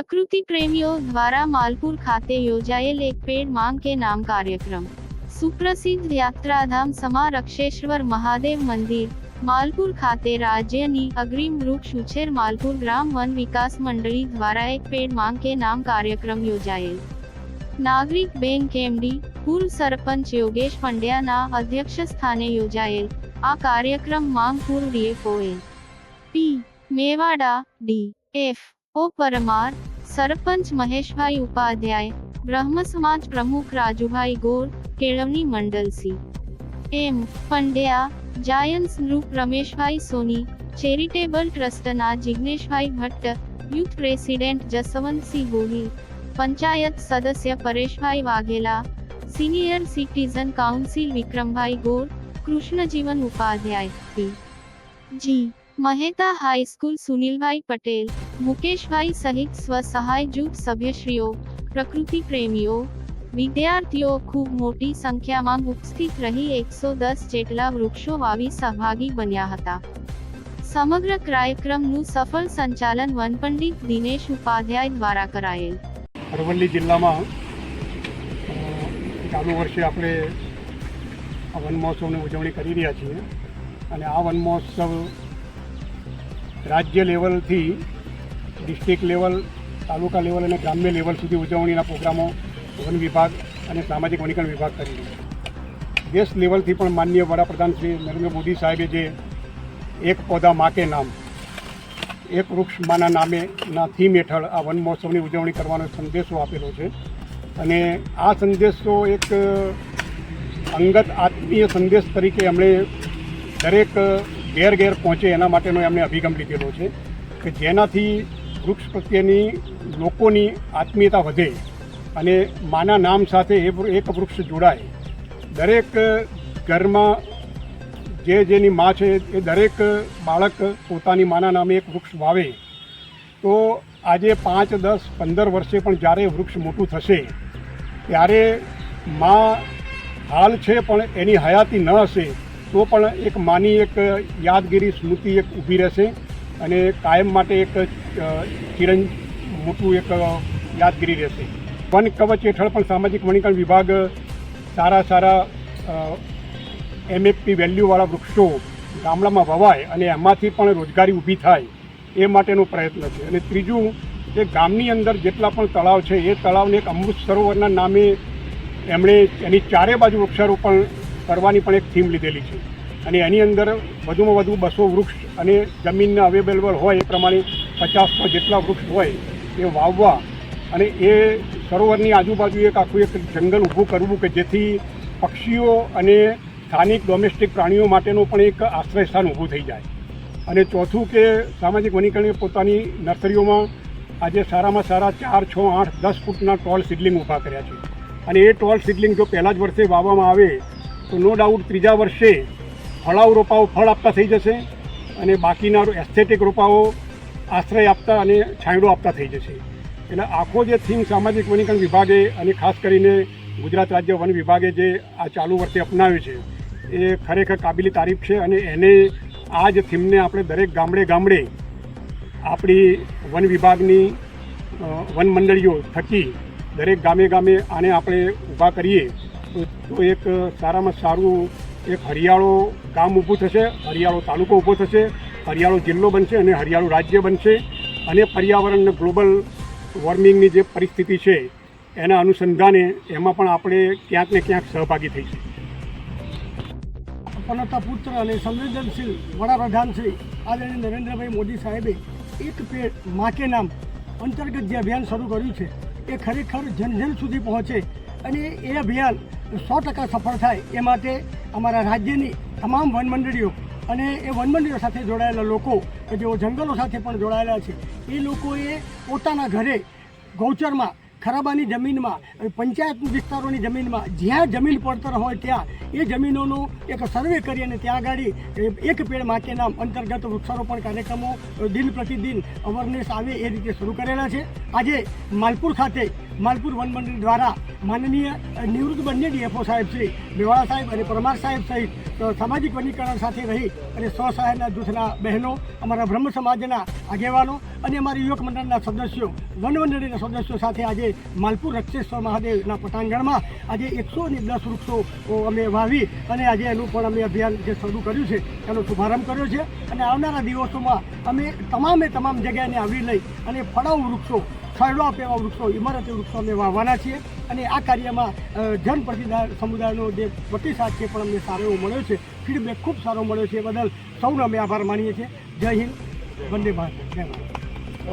પ્રકૃતિ પ્રેમીઓ દ્વારા માલપુર ખાતે યોજાયેલ એક પેડ માંગ કે નામ કાર્યક્રમ. સુપ્રસિદ્ધ યાત્રાધામ સમા રક્ષેશ્વર મહાદેવ મંદિર, માલપુર ખાતે રાજ્યની અગ્રીમ વૃક્ષ ઉછેર માલપુર ગ્રામ વન વિકાસ મંડળી દ્વારા એક પેડ માંગ કે નામ કાર્યક્રમ યોજાયેલ. નાગરિક બેંક એમડી પૂર્વ સરપંચ યોગેશ પંડ્યાના અધ્યક્ષ સ્થાને યોજાયેલ. આ કાર્યક્રમ Mangpur ડીએફઓએ P. Mewada, D. F. O Parmar sarpanch Maheshbhai Upadhyay, Brahm Samaj પ્રમુખ રાજુભાઈ ગોર, કેળવણી મંડળ C. M, Pandya giants group Rameshbhai Soni, charitable ટ્રસ્ટના જિગ્નેશભાઈ ભટ્ટ, યુથ પ્રેસિડેન્ટ જસવંતસિંહ ગોહિલ, પંચાયત સદસ્ય Pareshbhai Vaghela, senior citizen council Vikrambhai Gor, Krishnajivan Upadhyay, P. G. Mehta high school Sunilbhai Patel, Mukeshbhai સહિત સ્વસહાય જૂથ સભ્યશ્રીઓ, પ્રકૃતિ પ્રેમીઓ, વિદ્યાર્થીઓ ખૂબ મોટી સંખ્યામાં ઉપસ્થિત રહી એકસો દસ જેટલા વૃક્ષો વાવી સહભાગી બન્યા હતા. સમગ્ર કાર્યક્રમનું સફળ સંચાલન વનપંડિત દિનેશ ઉપાધ્યાય દ્વારા કરાયેલ. અરવલ્લી જિલ્લામાં ચાલુ વર્ષે આપણે વન મહોત્સવની ઉજવણી કરી રહ્યા છીએ. અને આ વન મહોત્સવ રાજ્ય લેવલથી ડિસ્ટ્રિક્ટ લેવલ, તાલુકા લેવલ અને ગ્રામ્ય લેવલ સુધી ઉજવણીના પ્રોગ્રામો વન વિભાગ અને સામાજિક વનીકરણ વિભાગ કરી છે. દેશ લેવલથી પણ માનનીય વડાપ્રધાન શ્રી નરેન્દ્ર મોદી સાહેબે જે એક પૌધા મા કે નામ, એક વૃક્ષ માના નામે ના થીમ હેઠળ આ વન મહોત્સવની ઉજવણી કરવાનો સંદેશો આપેલો છે. અને આ સંદેશો એક અંગત આત્મીય સંદેશ તરીકે એમણે દરેક ઘેર ઘેર પહોંચે એના માટેનો એમણે અભિગમ લીધેલો છે કે જેનાથી વૃક્ષ પ્રત્યેની લોકોની આત્મીયતા વધે અને માના નામ સાથે એ એક વૃક્ષ જોડાય. દરેક ઘરમાં જે જેની માં છે, એ દરેક બાળક પોતાની માના નામે એક વૃક્ષ વાવે. તો આજે પાંચ, દસ, પંદર વર્ષે પણ જ્યારે વૃક્ષ મોટું થશે, ત્યારે માં હાલ છે પણ એની હયાતી ન હશે. તો પણ એક માની, એક યાદગીરી સ્મૃતિ એક ઊભી રહેશે અને કાયમ માટે એક ચિરંજ મોટું એક યાદગીરી રહેશે. વન કવચ હેઠળ પણ સામાજિક વનીકરણ વિભાગ સારા સારા એમએફપી વેલ્યુવાળા વૃક્ષો ગામડામાં વવાય અને એમાંથી પણ રોજગારી ઊભી થાય એ માટેનો પ્રયત્ન છે. અને ત્રીજું કે ગામની અંદર જેટલા પણ તળાવ છે, એ તળાવને એક અમૃત સરોવરના નામે એમણે એની ચારે બાજુ વૃક્ષારોપણ કરવાની પણ એક થીમ લીધેલી છે. અને એની અંદર વધુમાં વધુ બસો વૃક્ષ અને જમીનને અવેલેબલ હોય એ પ્રમાણે પચાસમાં જેટલા વૃક્ષ હોય એ વાવવા અને એ સરોવરની આજુબાજુ એક આખું એક જંગલ ઊભું કરવું કે જેથી પક્ષીઓ અને સ્થાનિક ડોમેસ્ટિક પ્રાણીઓ માટેનું પણ એક આશ્રય સ્થાન ઊભું થઈ જાય. અને ચોથું કે સામાજિક વનીકરણે પોતાની નર્સરીઓમાં આજે સારામાં સારા ચાર, છ, આઠ, દસ ફૂટના ટોલ સિડલિંગ ઊભા કર્યા છે. અને એ ટોલ સીડલિંગ જો પહેલાં જ વર્ષે વાવવામાં આવે તો નો ડાઉટ ત્રીજા વર્ષે ફળાઉ રોપાઓ ફળ આપતા થઈ જશે અને બાકીના એસ્થેટિક રોપાઓ આશ્રય આપતા અને છાંયડો આપતા થઈ જશે. એટલે આખો જે થીમ સામાજિક વનીકરણ વિભાગે અને ખાસ કરીને ગુજરાત રાજ્ય વન વિભાગે જે આ ચાલુ વર્ષે અપનાવ્યું છે, એ ખરેખર કાબિલી તારીફ છે અને એને આ જ થીમને આપણે દરેક ગામડે ગામડે આપણી વન વિભાગની વન મંડળીઓ થકી દરેક ગામે ગામે આને આપણે ઊભા કરીએ તો એક સારામાં સારું એક હરિયાળો ગામ ઊભું થશે, હરિયાળો તાલુકો ઊભો થશે, હરિયાળો જિલ્લો બનશે અને હરિયાળું રાજ્ય બનશે અને પર્યાવરણને ગ્લોબલ વોર્મિંગની જે પરિસ્થિતિ છે એના અનુસંધાને એમાં પણ આપણે ક્યાંક ને ક્યાંક સહભાગી થઈશું પનોતા પુત્ર અને સંવેદનશીલ વડાપ્રધાન શ્રી આદરણીય નરેન્દ્રભાઈ મોદી સાહેબે એક પેડ મા નામ અંતર્ગત જે અભિયાન શરૂ કર્યું છે, એ ખરેખર જન જન સુધી પહોંચે અને એ અભિયાન સો ટકા સફળ થાય એ માટે અમારા રાજ્યની તમામ વનમંડળીઓ અને એ વનમંડળીઓ સાથે જોડાયેલા લોકો કે જેઓ જંગલો સાથે પણ જોડાયેલા છે, એ લોકોએ પોતાના ઘરે ગૌચરમાં, ખરાબાની જમીનમાં પંચાયત વિસ્તારોની જમીનમાં જ્યાં જમીન પડતર હોય ત્યાં એ જમીનોનો એક સર્વે કરી અને ત્યાં આગળ એક પેડ માટેના અંતર્ગત વૃક્ષારોપણ કાર્યક્રમો દિન પ્રતિદિન અવેરનેસ આવે એ રીતે શરૂ કરેલા છે. આજે માલપુર ખાતે માલપુર વન મંડળ દ્વારા માનનીય નિવૃત્ત બંને ડીએફઓ સાહેબ શ્રી મેવાડા સાહેબ અને પરમાર સાહેબ સહિત સામાજિક વનીકરણ સાથે રહી અને સ્વસહાયના જૂથના બહેનો, અમારા બ્રહ્મ સમાજના આગેવાનો અને અમારા યુવક મંડળના સદસ્યો, વન મંડળીના સદસ્યો સાથે આજે માલપુર રક્ષેશ્વર મહાદેવના પટાંગણમાં આજે એકસો ને દસ વૃક્ષો અમે વાવી અને આજે એનું પણ અમે અભિયાન જે શરૂ કર્યું છે, એનો શુભારંભ કર્યો છે. અને આવનારા દિવસોમાં અમે તમામે તમામ જગ્યાને આવરી લઈ અને ફળાઉ વૃક્ષો છાંયડો આપે એવા વૃક્ષો, ઇમારતી વૃક્ષો અમે વાવવાના છીએ અને આ કાર્યમાં જનપ્રતિદાર સમુદાયનો જે પ્રતિસાદ છે પણ અમને સારો એવો મળ્યો છે. ફીડબેક ખૂબ સારો મળ્યો છે. એ બદલ સૌનો અમે આભાર માનીએ છીએ. જય હિન્દ. વંદે ભારત. જય ભારત.